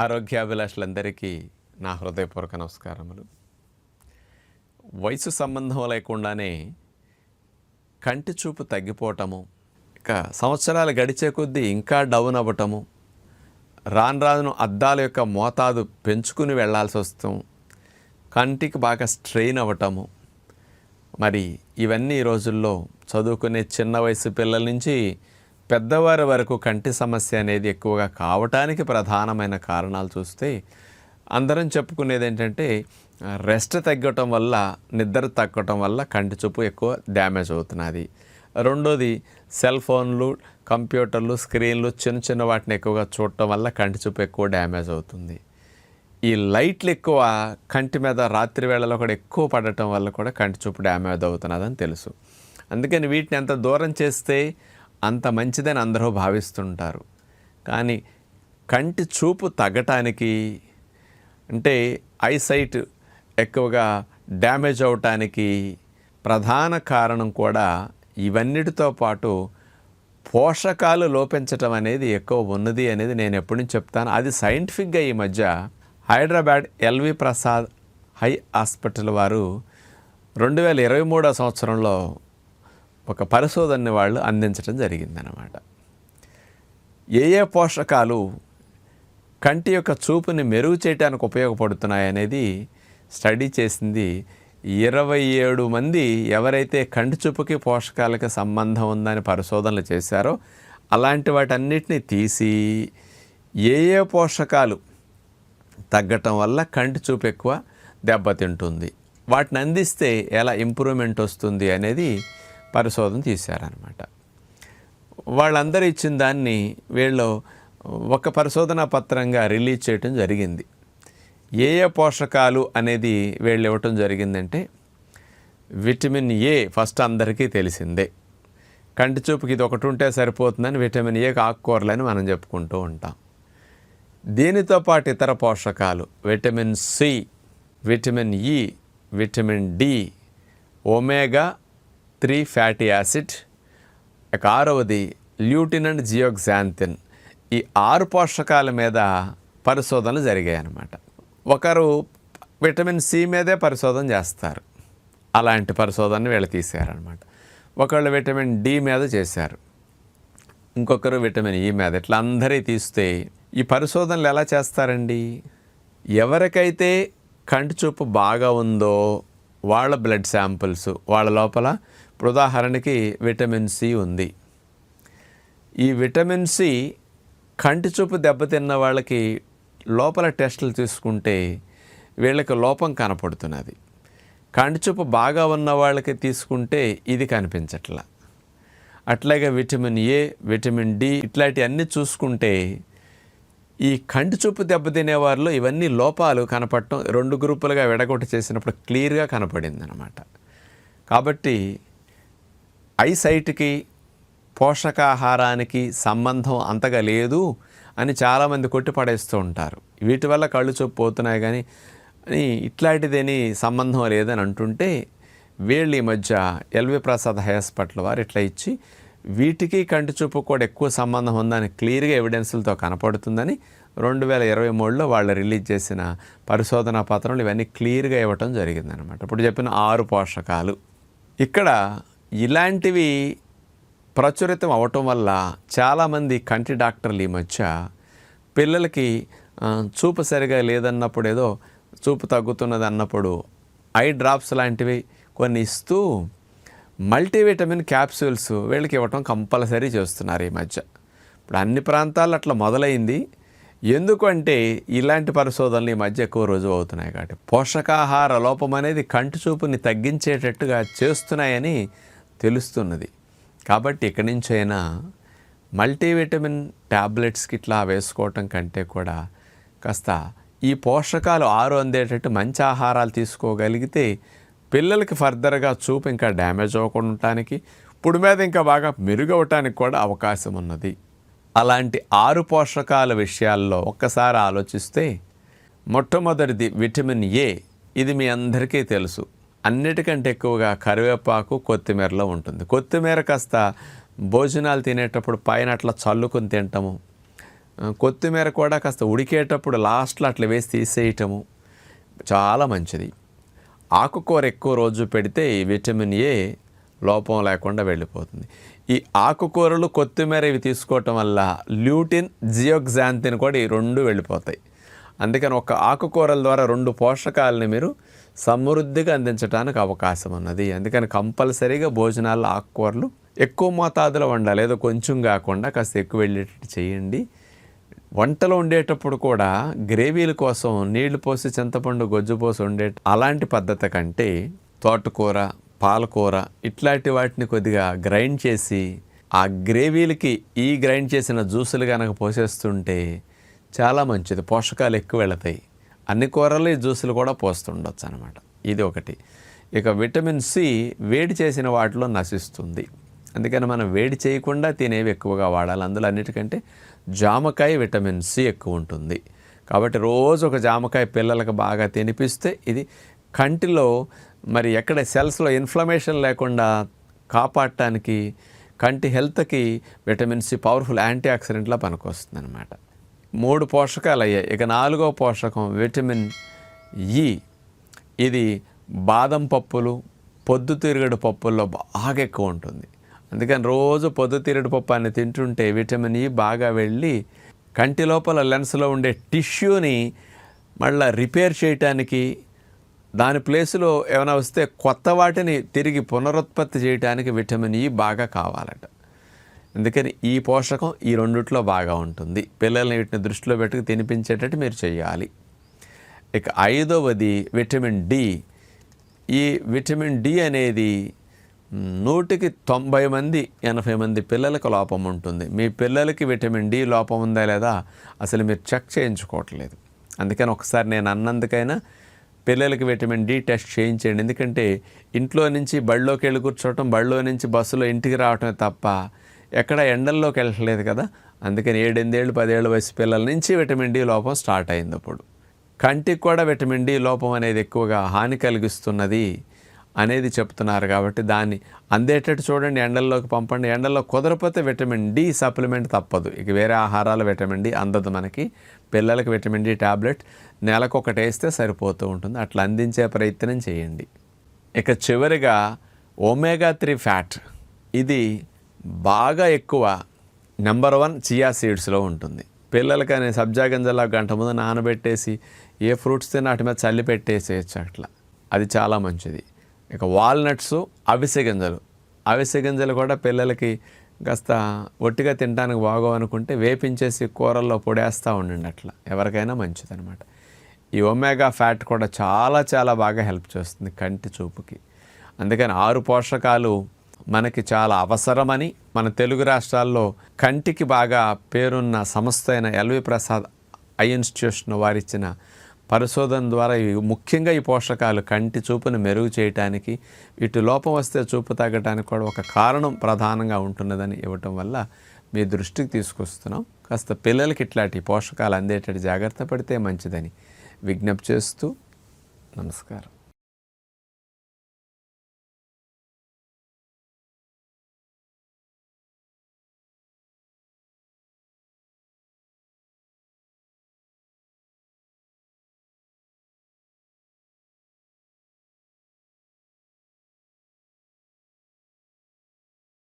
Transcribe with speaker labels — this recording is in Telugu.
Speaker 1: ఆరోగ్యాభిలాషులందరికీ నా హృదయపూర్వక నమస్కారములు. వయసు సంబంధం లేకుండానే కంటి చూపు తగ్గిపోవటము ఇక సంవత్సరాలు గడిచే కొద్దీ ఇంకా డౌన్ అవ్వటము రాను రాను అద్దాల యొక్క మోతాదు పెంచుకుని వెళ్ళాల్సి వస్తాం కంటికి బాగా స్ట్రెయిన్ అవ్వటము. మరి ఇవన్నీ ఈ రోజుల్లో చదువుకునే చిన్న వయసు పిల్లల నుంచి పెద్దవారి వరకు కంటి సమస్య అనేది ఎక్కువగా కావటానికి ప్రధానమైన కారణాలు చూస్తే అందరం చెప్పుకునేది ఏంటంటే రెస్ట్ తగ్గటం వల్ల నిద్ర తగ్గటం వల్ల కంటి చూపు ఎక్కువ డ్యామేజ్ అవుతున్నది. రెండోది సెల్ ఫోన్లు కంప్యూటర్లు స్క్రీన్లు చిన్న చిన్న వాటిని ఎక్కువగా చూడటం వల్ల కంటి చూపు ఎక్కువ డ్యామేజ్ అవుతుంది. ఈ లైట్లు ఎక్కువ కంటి మీద రాత్రి వేళలో కూడా ఎక్కువ పడటం వల్ల కూడా కంటి చూపు డ్యామేజ్ అవుతున్నదని తెలుసు. అందుకని వీటిని ఎంత దూరం చేస్తే అంత మంచిదని అందరూ భావిస్తుంటారు. కానీ కంటి చూపు తగ్గటానికి అంటే ఐసైట్ ఎక్కువగా డ్యామేజ్ అవటానికి ప్రధాన కారణం కూడా ఇవన్నిటితో పాటు పోషకాలు లోపించటం అనేది ఎక్కువ ఉన్నది అనేది నేను ఎప్పటి నుంచి చెప్తాను. అది సైంటిఫిక్గా ఈ మధ్య Hyderabad LV Prasad eye hospital వారు రెండు వేల ఇరవై మూడో సంవత్సరంలో ఒక పరిశోధనని వాళ్ళు అందించడం జరిగిందనమాట ఏ ఏ పోషకాలు కంటి యొక్క చూపుని మెరుగు చేయడానికి ఉపయోగపడుతున్నాయనేది స్టడీ చేసింది ఇరవై ఏడు మంది ఎవరైతే కంటి చూపుకి పోషకాలకి సంబంధం ఉందని పరిశోధనలు చేశారో అలాంటి వాటన్నిటిని తీసి ఏ ఏ పోషకాలు తగ్గటం వల్ల కంటి చూపు ఎక్కువ దెబ్బతింటుంది? వాటిని అందిస్తే ఎలా ఇంప్రూవ్మెంట్ వస్తుంది అనేది పరిశోధన తీశారనమాట వాళ్ళందరూ ఇచ్చిన దాన్ని వీళ్ళు ఒక పరిశోధనా పత్రంగా రిలీజ్ చేయటం జరిగింది. ఏ ఏ పోషకాలు అనేది వీళ్ళు ఇవ్వటం జరిగిందంటే విటమిన్ ఏ ఫస్ట్ అందరికీ తెలిసిందే. కంటి చూపుకి ఇది ఒకటి ఉంటే సరిపోతుందని విటమిన్ ఏ ఆకుకూరలని మనం చెప్పుకుంటూ ఉంటాం. దీనితో పాటు ఇతర పోషకాలు vitamin C vitamin E vitamin D omega three fatty acid ఇక ఆరవది ల్యూటిన్ అండ్ జియోక్సాంతిన్ ఈ ఆరు పోషకాల మీద పరిశోధనలు జరిగాయి అన్నమాట ఒకరు విటమిన్ సి మీదే పరిశోధన చేస్తారు. అలాంటి పరిశోధన వీళ్ళు తీశారనమాట ఒకళ్ళు విటమిన్ డి మీద చేశారు. ఇంకొకరు విటమిన్ ఈ మీద. ఇట్లా అందరి తీస్తే ఈ పరిశోధనలు ఎలా చేస్తారండి? ఎవరికైతే కంటి చూపు బాగా ఉందో వాళ్ళ బ్లడ్ శాంపిల్స్ వాళ్ళ లోపల ఇప్పుడు ఉదాహరణకి విటమిన్ సి ఉంది. ఈ విటమిన్ సి కంటి చూపు దెబ్బతిన్న వాళ్ళకి లోపల టెస్టులు తీసుకుంటే వీళ్ళకి లోపం కనపడుతున్నది. కంటి చూపు బాగా ఉన్న వాళ్ళకి తీసుకుంటే ఇది కనిపించట్లా. అట్లాగే విటమిన్ ఏ విటమిన్ డి ఇట్లాంటి అన్నీ చూసుకుంటే ఈ కంటి చూపు దెబ్బతినే వారిలో ఇవన్నీ లోపాలు కనపడటం రెండు గ్రూపులుగా విడగొట్టి చేసినప్పుడు క్లియర్గా కనపడింది అనమాట కాబట్టి ఐసైట్కి పోషకాహారానికి సంబంధం అంతగా లేదు అని చాలామంది కొట్టిపడేస్తూ ఉంటారు. వీటి వల్ల కళ్ళు చూపు పోతున్నాయి కానీ ఇట్లాంటిదేని సంబంధం లేదని అంటుంటే వీళ్ళు ఈ మధ్య ఎల్వి ప్రసాద్ హాస్పిటల్ వారు ఇట్లా ఇచ్చి వీటికి కంటి చూపు కూడా ఎక్కువ సంబంధం ఉందని క్లియర్గా ఎవిడెన్స్లతో కనపడుతుందని రెండు వేల ఇరవై మూడులో వాళ్ళు రిలీజ్ చేసిన పరిశోధనా పత్రంలో ఇవన్నీ క్లియర్గా ఇవ్వటం జరిగిందనమాట ఇప్పుడు చెప్పిన ఆరు పోషకాలు. ఇక్కడ ఇలాంటివి ప్రచురితం అవటం వల్ల చాలామంది కంటి డాక్టర్లు ఈ మధ్య పిల్లలకి చూపు సరిగా లేదన్నప్పుడు ఏదో చూపు తగ్గుతున్నది అన్నప్పుడు ఐ డ్రాప్స్ లాంటివి కొన్ని ఇస్తూ మల్టీవిటమిన్ క్యాప్సూల్స్ వీళ్ళకి ఇవ్వటం కంపల్సరీ చేస్తున్నారు ఈ మధ్య. ఇప్పుడు అన్ని ప్రాంతాల్లో అట్లా మొదలైంది. ఎందుకంటే ఇలాంటి పరిశోధనలు ఈ మధ్య ఎక్కువ రుజువు అవుతున్నాయి కాబట్టి పోషకాహార లోపం అనేది కంటి చూపుని తగ్గించేటట్టుగా చేస్తున్నాయని తెలుస్తున్నది. కాబట్టి ఇక్కడి నుంచైనా మల్టీవిటమిన్ ట్యాబ్లెట్స్కి ఇట్లా వేసుకోవటం కంటే కూడా కాస్త ఈ పోషకాలు ఆరు అందేటట్టు మంచి ఆహారాలు తీసుకోగలిగితే పిల్లలకి ఫర్దర్గా చూపు ఇంకా డ్యామేజ్ అవ్వకుండా ఉండటానికి ఇప్పుడు మీద ఇంకా బాగా మెరుగవటానికి కూడా అవకాశం ఉన్నది. అలాంటి ఆరు పోషకాల విషయాల్లో ఒక్కసారి ఆలోచిస్తే మొట్టమొదటిది విటమిన్ ఏ. ఇది మీ అందరికీ తెలుసు. అన్నిటికంటే ఎక్కువగా కరివేపాకు కొత్తిమీరలో ఉంటుంది. కొత్తిమీర కాస్త భోజనాలు తినేటప్పుడు పైన అట్లా చల్లుకొని తింటాము. కొత్తిమీర కూడా కాస్త ఉడికేటప్పుడు లాస్ట్లో అట్లా వేసి తీసేయటము చాలా మంచిది. ఆకుకూర ఎక్కువ రోజు పెడితే ఈ విటమిన్ ఏ లోపం లేకుండా వెళ్ళిపోతుంది. ఈ ఆకుకూరలు కొత్తిమీర ఇవి తీసుకోవటం వల్ల ల్యూటిన్ జియోగ్జాంతిన్ కూడా ఈ రెండు వెళ్ళిపోతాయి. అందుకని ఒక ఆకుకూరల ద్వారా రెండు పోషకాలని మీరు సమృద్ధిగా అందించడానికి అవకాశం ఉన్నది. అందుకని కంపల్సరీగా భోజనాల్లో ఆకుకూరలు ఎక్కువ మోతాదులో వండాలి. ఏదో కొంచెం కాకుండా కాస్త ఎక్కువ వెళ్ళేటట్టు చేయండి. వంటలు వండేటప్పుడు కూడా గ్రేవీల కోసం నీళ్ళు పోసి చింతపండు గొజ్జు పోసి వండే అలాంటి పద్ధతి కంటే తోటకూర పాలకూర ఇట్లాంటి వాటిని కొద్దిగా గ్రైండ్ చేసి ఆ గ్రేవీలకి ఈ గ్రైండ్ చేసిన జ్యూసులు కనుక పోసేస్తుంటే చాలా మంచిది. పోషకాలు ఎక్కువ వెళతాయి. అన్ని కూరలు ఈ జ్యూసులు కూడా పోస్తుండొచ్చు అనమాట ఇది ఒకటి. ఇక విటమిన్ సి వేడి చేసిన వాటిలో నశిస్తుంది. అందుకని మనం వేడి చేయకుండా తినేవి ఎక్కువగా వాడాలి. అందులో అన్నిటికంటే జామకాయ విటమిన్ సి ఎక్కువ ఉంటుంది. కాబట్టి రోజు ఒక జామకాయ పిల్లలకు బాగా తినిపిస్తే ఇది కంటిలో మరి ఎక్కడ సెల్స్లో ఇన్ఫ్లమేషన్ లేకుండా కాపాడటానికి కంటి హెల్త్కి విటమిన్ సి పవర్ఫుల్ యాంటీ ఆక్సిడెంట్లా పనికొస్తుంది అనమాట మూడు పోషకాలు అయ్యాయి. ఇక నాలుగో పోషకం విటమిన్ ఇ ఇది బాదం పప్పులు పొద్దుతిరుగుడు పప్పుల్లో బాగా ఎక్కువ ఉంటుంది. అందుకని రోజు పొద్దుతిరుగుడు పప్పు అని తింటుంటే విటమిన్ ఇ బాగా వెళ్ళి కంటి లోపల లెన్స్లో ఉండే టిష్యూని మళ్ళీ రిపేర్ చేయటానికి దాని ప్లేస్లో ఏమైనా వస్తే కొత్త వాటిని తిరిగి పునరుత్పత్తి చేయడానికి విటమిన్ ఇ బాగా కావాలట. అందుకని ఈ పోషకం ఈ రెండిట్లో బాగా ఉంటుంది. పిల్లల్ని వీటిని దృష్టిలో పెట్టుకు తినిపించేటట్టు మీరు చేయాలి ఇక ఐదవది విటమిన్ డి. ఈ విటమిన్ డి అనేది నూటికి తొంభై మంది ఎనభై మంది పిల్లలకు లోపం ఉంటుంది. మీ పిల్లలకి విటమిన్ డి లోపం ఉందా లేదా అసలు మీరు చెక్ చేయించుకోవట్లేదు. అందుకని ఒకసారి నేను అన్నందుకైనా పిల్లలకి విటమిన్ డి టెస్ట్ చేయించండి ఎందుకంటే ఇంట్లో నుంచి బళ్ళోకి వెళ్ళి కూర్చోవటం బళ్ళో నుంచి బస్సులో ఇంటికి రావటమే తప్ప ఎక్కడ ఎండల్లోకి వెళ్ళట్లేదు కదా? అందుకని ఏడెనిమిదేళ్ళు పదేళ్ళ వయసు పిల్లల నుంచి విటమిన్ డి లోపం స్టార్ట్ అయింది అప్పుడు. కంటికి కూడా విటమిన్ డి లోపం అనేది ఎక్కువగా హాని కలిగిస్తున్నది అనేది చెప్తున్నారు కాబట్టి దాన్ని అందేటట్టు చూడండి ఎండల్లోకి పంపండి. ఎండల్లో కుదరపోతే విటమిన్ డి సప్లిమెంట్ తప్పదు. ఇక వేరే ఆహారాల విటమిన్ డి అందదు మనకి. పిల్లలకి విటమిన్ డి ట్యాబ్లెట్ నెలకొకటి వేస్తే సరిపోతూ ఉంటుంది. అట్లా అందించే ప్రయత్నం చేయండి. ఇక చివరిగా ఒమేగా త్రీ ఫ్యాట్. ఇది బాగా ఎక్కువ నెంబర్ వన్ చియా సీడ్స్లో ఉంటుంది. పిల్లలకి అనే సబ్జా గింజలా గంట ముందు నానబెట్టేసి ఏ ఫ్రూట్స్ తిన్న వాటి మీద చల్లి పెట్టేసేయచ్చు అట్లా. అది చాలా మంచిది. ఇక వాల్నట్స్ అవిసె గింజలు. అవిసె గింజలు కూడా పిల్లలకి కాస్త ఒట్టిగా తినడానికి బాగో అనుకుంటే వేపించేసి కూరల్లో పొడేస్తూ ఉండండి అట్లా. ఎవరికైనా మంచిదనమాట. ఈ ఒమేగా ఫ్యాట్ కూడా చాలా చాలా బాగా హెల్ప్ చేస్తుంది కంటి చూపుకి. అందుకని ఆరు పోషకాలు మనకి చాలా అవసరమని మన తెలుగు రాష్ట్రాల్లో కంటికి బాగా పేరున్న సంస్థ అయిన ఎల్వి ప్రసాద్ ఐ ఇన్స్టిట్యూషన్ వారిచ్చిన పరిశోధన ద్వారా ముఖ్యంగా ఈ పోషకాలు కంటి చూపును మెరుగు చేయటానికి ఇటు లోపం వస్తే చూపు తగ్గడానికి కూడా ఒక కారణం ప్రధానంగా ఉంటున్నదని ఇవ్వటం వల్ల మీ దృష్టికి తీసుకొస్తున్నాం. కాస్త పిల్లలకి ఇట్లాంటి పోషకాలు అందేటట్టు జాగ్రత్త పడితే మంచిదని విజ్ఞప్తి చేస్తూ నమస్కారం.